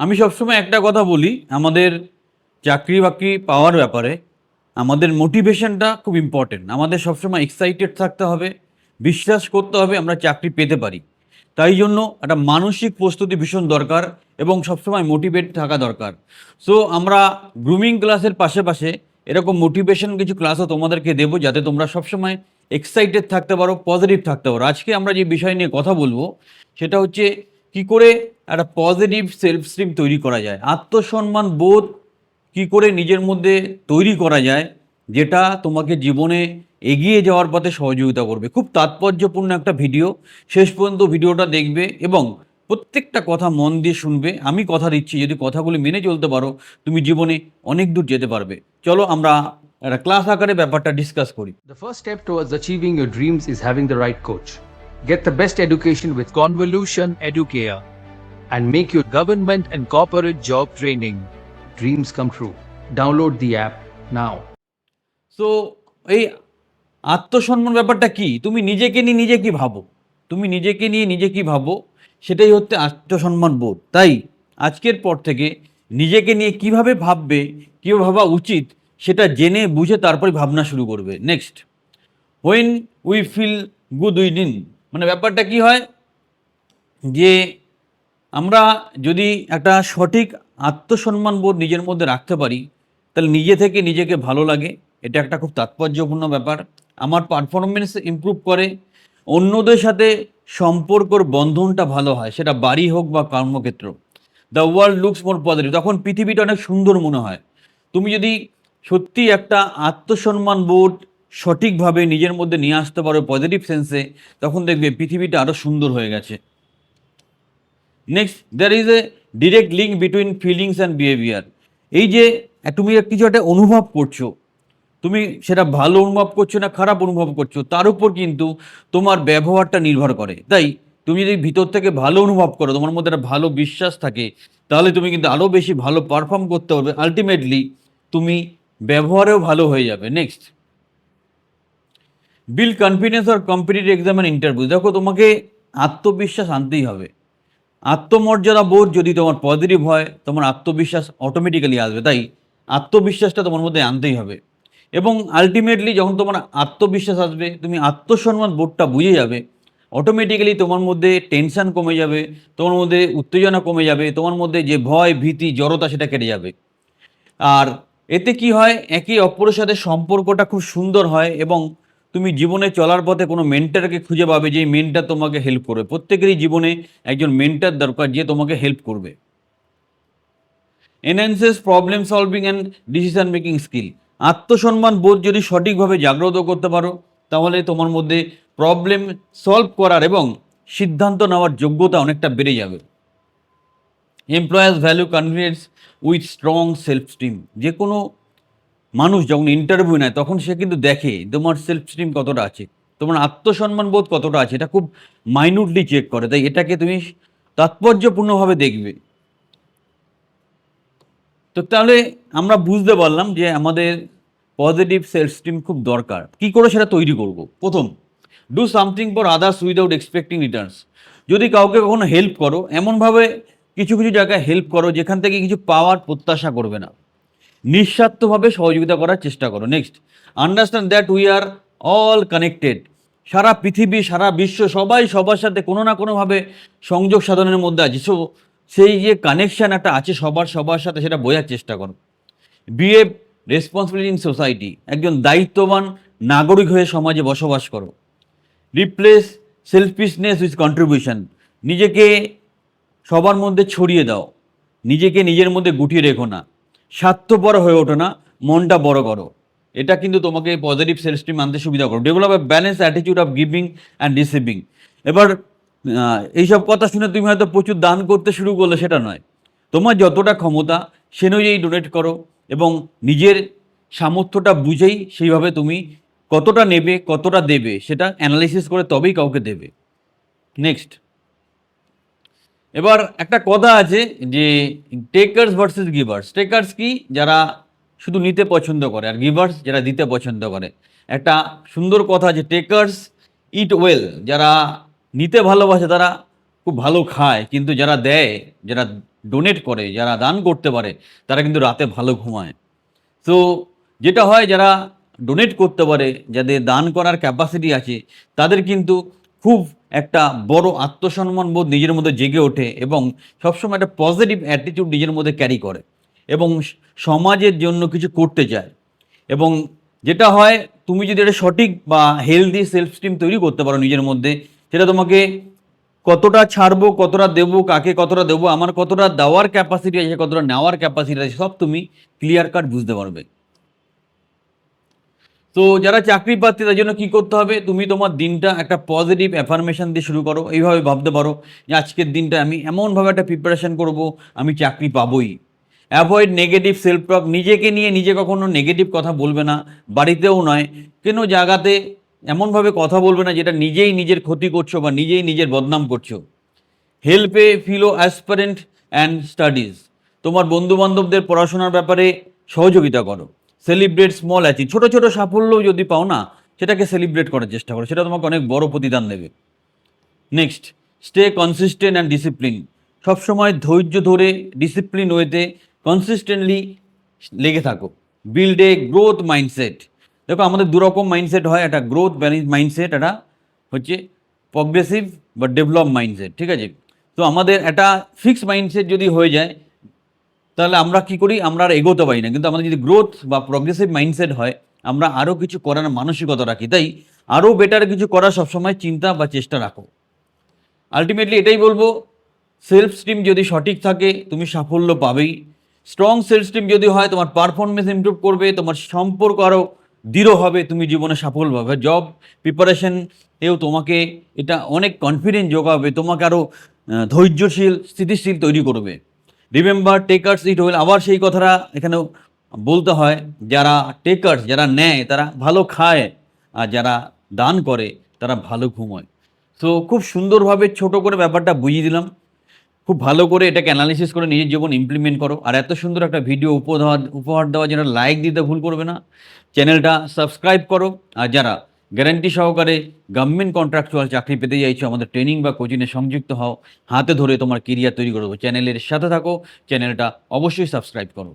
আমি সবসময় একটা কথা বলি, আমাদের চাকরি বাকরি পাওয়ার ব্যাপারে আমাদের মোটিভেশনটা খুব ইম্পর্টেন্ট আমাদের সবসময় এক্সাইটেড থাকতে হবে, বিশ্বাস করতে হবে আমরা চাকরি পেতে পারি। তাই জন্য একটা মানসিক প্রস্তুতি ভীষণ দরকার এবং সবসময় মোটিভেট থাকা দরকার। সো আমরা গ্রুমিং ক্লাসের পাশে এরকম মোটিভেশন কিছু ক্লাসও তোমাদেরকে দেবো যাতে তোমরা সবসময় এক্সাইটেড থাকতে পারো পজিটিভ থাকতে পারো। আজকে আমরা যে বিষয় নিয়ে কথা বলব, সেটা হচ্ছে কি করে একটা পজিটিভ সেলফ স্ট্রিম তৈরি করা যায়? আত্মসম্মান বোধ কি করে নিজের মধ্যে তৈরি করা যায়, যেটা তোমাকে জীবনে এগিয়ে যাওয়ার পথে সহযোগিতা করবে? খুব তাৎপর্যপূর্ণ একটা ভিডিও শেষ পর্যন্ত ভিডিওটা দেখবে এবং প্রত্যেকটা কথা মন দিয়ে শুনবে। আমি কথা দিচ্ছি, যদি কথাগুলি মেনে চলতে পারো, তুমি জীবনে অনেক দূর যেতে পারবে। চলো আমরা একটা ক্লাস আকারে ব্যাপারটা ডিসকাস করি। The first step towards achieving your dreams is having the right coach. Get the best education with Convolution Educare. and make your government and corporate job training dreams come true. Download the app now. So এই আত্মসম্মান ব্যাপারটা কি তুমি নিজেকে নিয়ে নিজে কি ভাবো তুমি নিজেকে নিয়ে নিজে কি ভাবো সেটাই হচ্ছে আত্মসম্মান বোধ তাই আজকের পর থেকে নিজেকে নিয়ে কীভাবে ভাববে, কীভাবে ভাবা উচিত, সেটা জেনে বুঝে তারপরে ভাবনা শুরু করবে next when we feel good within মানে ব্যাপারটা কি হয়? যে আমরা যদি একটা সঠিক আত্মসম্মান বোধ নিজের মধ্যে রাখতে পারি, তাহলে নিজে থেকে নিজেকে ভালো লাগে। এটা একটা খুব তাৎপর্যপূর্ণ ব্যাপার। আমার পারফরমেন্স ইমপ্রুভ করে, অন্যদের সাথে সম্পর্কর বন্ধনটা ভালো হয়। সেটা বাড়ি হোক বা কর্মক্ষেত্র। The world looks more positive তখন পৃথিবীটা অনেক সুন্দর মনে হয়। তুমি যদি সত্যি একটা আত্মসম্মান বোধ সঠিকভাবে নিজের মধ্যে নিয়ে আসতে পারো পজিটিভ সেন্সে তখন দেখবে পৃথিবীটা আরও সুন্দর হয়ে গেছে। Next there is a direct link between feelings and behaviour এই যে, তুমি কিছু একটা অনুভব করছ, তুমি সেটা ভালো অনুভব করছ না খারাপ অনুভব করছ, তার উপর কিন্তু তোমার ব্যবহারটা নির্ভর করে। তাই, তুমি যদি ভিতর থেকে ভালো অনুভব করো, তোমার মধ্যে একটা ভালো বিশ্বাস থাকে, তাহলে তুমি কিন্তু আরও বেশি ভালো পারফর্ম করতে পারবে। আলটিমেটলি তুমি ব্যবহারেও ভালো হয়ে যাবে। নেক্সট বিল কনফিডেন্স আর কম্পিটিটিভ এক্সাম অ্যান্ড ইন্টারভিউ দেখো, তোমাকে আত্মবিশ্বাস আনতেই হবে। আত্মমর্যাদা বোধ যদি তোমার পজিটিভ হয়, তোমার আত্মবিশ্বাস অটোমেটিক্যালি আসবে। তাই আত্মবিশ্বাসটা তোমার মধ্যে আনতেই হবে। এবং আলটিমেটলি যখন তোমার আত্মবিশ্বাস আসবে, তুমি আত্মসম্মান বোধটা বুঝে যাবে। অটোমেটিক্যালি তোমার মধ্যে টেনশন কমে যাবে, তোমার মধ্যে উত্তেজনা কমে যাবে, তোমার মধ্যে যে ভয়, ভীতি, জড়তা সেটা কেটে যাবে। আর এতে কি হয়? একে অপরের সাথে সম্পর্কটা খুব সুন্দর হয় এবং তুমি জীবনে চলার পথে কোনো মেন্টারকে খুঁজে পাবে যে মেন্টার তোমাকে হেল্প করবে। প্রত্যেকেরই জীবনে একজন মেন্টার দরকার যে তোমাকে হেল্প করবে। Enhances problem solving and decision making skill আত্মসম্মান বোধ যদি সঠিকভাবে জাগ্রত করতে পারো, তাহলে তোমার মধ্যে প্রবলেম সলভ করার এবং সিদ্ধান্ত নেওয়ার যোগ্যতা অনেকটা বেড়ে যাবে। Employers value confidence with strong self esteem যে কোনো মানুষ যখন ইন্টারভিউ নেয়, তখন সে কিন্তু দেখে, তোমার সেলফ স্টিম কতটা আছে? তোমার আত্মসম্মান বোধ কতটা আছে? এটা খুব মাইনুটলি চেক করে। তাই এটাকে তুমি তাৎপর্যপূর্ণভাবে দেখবে। তো তাহলে আমরা বুঝতে পারলাম যে আমাদের পজিটিভ সেলফ স্টিম খুব দরকার। কি করে সেটা তৈরি করব? প্রথম do something for others without expecting returns যদি কাউকে কখনো হেল্প করো, এমনভাবে কিছু কিছু জায়গায় হেল্প করো, যেখান থেকে কিছু পাওয়ার প্রত্যাশা করবে না। নিঃস্বার্থভাবে সহযোগিতা করার চেষ্টা করো। Next understand that we are all connected সারা পৃথিবী, সারা বিশ্ব সবাই সবার সাথে কোনো না কোনোভাবে সংযোগ সাধনের মধ্যে আছে। সো সেই যে কানেকশান একটা আছে সবার সবার সাথে সেটা বোঝার চেষ্টা করো। বিয়ে রেসপন্সিবিলিটি ইন সোসাইটি একজন দায়িত্ববান নাগরিক হয়ে সমাজে বসবাস করো। রিপ্লেস সেলফিশনেস উইথ কন্ট্রিবিউশন নিজেকে সবার মধ্যে ছড়িয়ে দাও। নিজেকে নিজের মধ্যে গুটিয়ে রেখো না। স্বার্থপর হয়ে ওঠো না, মনটা বড় করো। এটা কিন্তু তোমাকে পজিটিভ সেলফ স্টিম আনতে সুবিধা করো develop a balance attitude of giving and receiving এবার এইসব কথা শুনে তুমি হয়তো প্রচুর দান করতে শুরু করলে, সেটা নয়। তোমার যতটা ক্ষমতা, সে অনুযায়ী ডোনেট করো এবং নিজের সামর্থ্যটা বুঝেই সেইভাবে তুমি কতটা নেবে, কতটা দেবে, সেটা অ্যানালাইসিস করে তবেই কাউকে দেবে। নেক্সট এবার একটা কথা আছে যে টেকার্স ভার্সেস গিভার্স টেকার্স কি? যারা শুধু নিতে পছন্দ করে আর গিভার্স যারা দিতে পছন্দ করে। একটা সুন্দর কথা আছে টেকার্স ইট ওয়েল যারা নিতে ভালোবাসে তারা খুব ভালো খায়, কিন্তু যারা দেয়, যারা ডোনেট করে, যারা দান করতে পারে, তারা কিন্তু রাতে ভালো ঘুমায়। তো যেটা হয় যারা ডোনেট করতে পারে, যাদের দান করার ক্যাপাসিটি আছে, তাদের কিন্তু খুব একটা বড় আত্মসম্মান বোধ নিজের মধ্যে জেগে ওঠে এবং সবসময় একটা পজিটিভ অ্যাটিটিউড নিজের মধ্যে ক্যারি করে এবং সমাজের জন্য কিছু করতে চায়। এবং যেটা হয়, তুমি যদি একটা সঠিক বা হেলদি সেলফ স্টিম তৈরি করতে পারো নিজের মধ্যে, সেটা তোমাকে কতটা ছাড়বো, কতটা দেবো, কাকে কতটা দেবো, আমার কতটা দেওয়ার ক্যাপাসিটি আছে, কতটা নেওয়ার ক্যাপাসিটি আছে, সব তুমি ক্লিয়ার কাট বুঝতে পারবে। তো যারা চাকরি প্রার্থী, তার জন্য কি করতে হবে? তুমি তোমার দিনটা একটা পজিটিভ অ্যাফার্মেশন দিয়ে শুরু করো। এইভাবে ভাবতে পারো যে আজকের দিনটা আমি এমনভাবে একটা প্রিপারেশন করব, আমি চাকরি পাবোই। অ্যাভয়েড নেগেটিভ সেলফ টক নিজেকে নিয়ে নিজে কখনো নেগেটিভ কথা বলবে না। বাড়িতেও নয়। কোনো জায়গাতে এমনভাবে কথা বলবে না যেটা নিজেই নিজের ক্ষতি করছ বা নিজেই নিজের বদনাম করছ। হেল্পে ফিলো অ্যাসপারেন্ট অ্যান্ড স্টাডিজ তোমার বন্ধু বান্ধবদের পড়াশোনার ব্যাপারে সহযোগিতা করো। সেলিব্রেট স্মল অ্যাচিভ ছোটো ছোটো সাফল্যও যদি পাও না, সেটাকে সেলিব্রেট করার চেষ্টা করো। সেটা তোমাকে অনেক বড় প্রতিদান দেবে। Next stay consistent and discipline সবসময় ধৈর্য ধরে ডিসিপ্লিন ওয়েতে কনসিস্টেন্টলি লেগে থাকো। বিল্ড এ গ্রোথ মাইন্ডসেট দেখো, আমাদের দুরকম মাইন্ডসেট হয়, একটা গ্রোথ ব্যালেন্স মাইন্ডসেট একটা হচ্ছে প্রগ্রেসিভ বা ডেভেলপ মাইন্ডসেট ঠিক আছে? তো আমাদের একটা ফিক্স মাইন্ডসেট যদি হয়ে যায় তাহলে আমরা কি করি? আমরা আর এগোতে পারি না। কিন্তু আমাদের যদি গ্রোথ বা প্রগ্রেসিভ মাইন্ডসেট হয়, আমরা আরও কিছু করার মানসিকতা রাখি। তাই আরও বেটার কিছু করার সবসময় চিন্তা বা চেষ্টা রাখো। আলটিমেটলি এটাই বলব সেলফ স্টিম যদি সঠিক থাকে, তুমি সাফল্য পাবেই। স্ট্রং সেলফ স্টিম যদি হয়, তোমার পারফরমেন্স ইমপ্রুভ করবে, তোমার সম্পর্ক আরও দৃঢ় হবে, তুমি জীবনে সফল পাবে। জব প্রিপারেশন এও তোমাকে এটা অনেক কনফিডেন্স যোগাবে, তোমাকে আরও ধৈর্যশীল, স্থিতিশীল তৈরি করবে। রিমেম্বার টেকার্স ইট ওয়েল আবার সেই কথাটা এখানে বলতে হয়। যারা টেকার্স যারা নেয়, তারা ভালো খায়, আর যারা দান করে, তারা ভালো ঘুমোয়। তো খুব সুন্দরভাবে ছোট করে ব্যাপারটা বুঝিয়ে দিলাম। খুব ভালো করে এটাকে অ্যানালিসিস করে নিজের জীবন ইমপ্লিমেন্ট করো। আর এত সুন্দর একটা ভিডিও উপহার উপহার দেওয়ার জন্য লাইক দিতে ভুল করবে না। চ্যানেলটা সাবস্ক্রাইব করো। আর যারা গ্যারান্টি সহকারে গভর্নমেন্ট কন্ট্রাকচুয়াল চাকরি পেতে চাইছো আমাদের ট্রেনিং বা কোচিংয়ে সংযুক্ত হও। হাতে ধরে তোমার কেরিয়ার তৈরি করব চ্যানেলের সাথে থাকো চ্যানেলটা অবশ্যই সাবস্ক্রাইব করো।